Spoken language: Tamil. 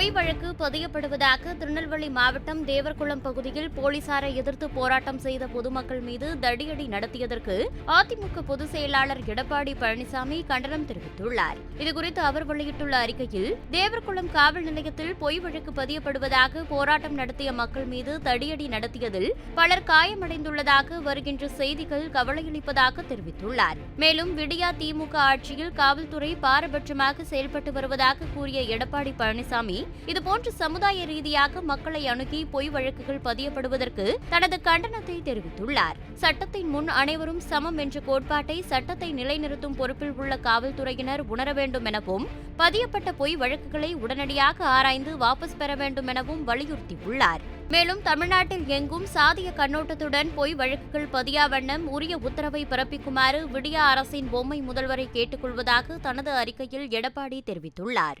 பொய் வழக்கு பதியப்படுவதாக திருநெல்வேலி மாவட்டம் தேவர்குளம் பகுதியில் போலீசாரை எதிர்த்து போராட்டம் செய்த பொதுமக்கள் மீது தடியடி நடத்தியதற்கு அதிமுக பொதுச் செயலாளர் எடப்பாடி பழனிசாமி கண்டனம் தெரிவித்துள்ளார். இதுகுறித்து அவர் வெளியிட்டுள்ள அறிக்கையில் தேவர்குளம் காவல் நிலையத்தில் பொய் வழக்கு பதியப்படுவதாக போராட்டம் நடத்திய மக்கள் மீது தடியடி நடத்தியதில் பலர் காயமடைந்துள்ளதாக வருகின்ற செய்திகள் கவலையளிப்பதாக தெரிவித்துள்ளார். மேலும் விடியா திமுக ஆட்சியில் காவல்துறை பாரபட்சமாக செயல்பட்டு வருவதாக கூறிய எடப்பாடி பழனிசாமி இதுபோன்று சமுதாய ரீதியாக மக்களை அணுகி பொய் வழக்குகள் பதியப்படுவதற்கு தனது கண்டனத்தை தெரிவித்துள்ளார். சட்டத்தின் முன் அனைவரும் சமம் என்ற கோட்பாட்டை சட்டத்தை நிலைநிறுத்தும் பொறுப்பில் உள்ள காவல்துறையினர் உணர வேண்டும் எனவும் பதியப்பட்ட பொய் வழக்குகளை உடனடியாக ஆராய்ந்து வாபஸ் பெற வேண்டும் எனவும் வலியுறுத்தியுள்ளார். மேலும் தமிழ்நாட்டில் எங்கும் சாதிய கண்ணோட்டத்துடன் பொய் வழக்குகள் பதியா வண்ணம் உரிய உத்தரவை பிறப்பிக்குமாறு விடியா அரசின் பொம்மை முதல்வரை கேட்டுக்கொள்வதாக தனது அறிக்கையில் எடப்பாடி தெரிவித்துள்ளார்.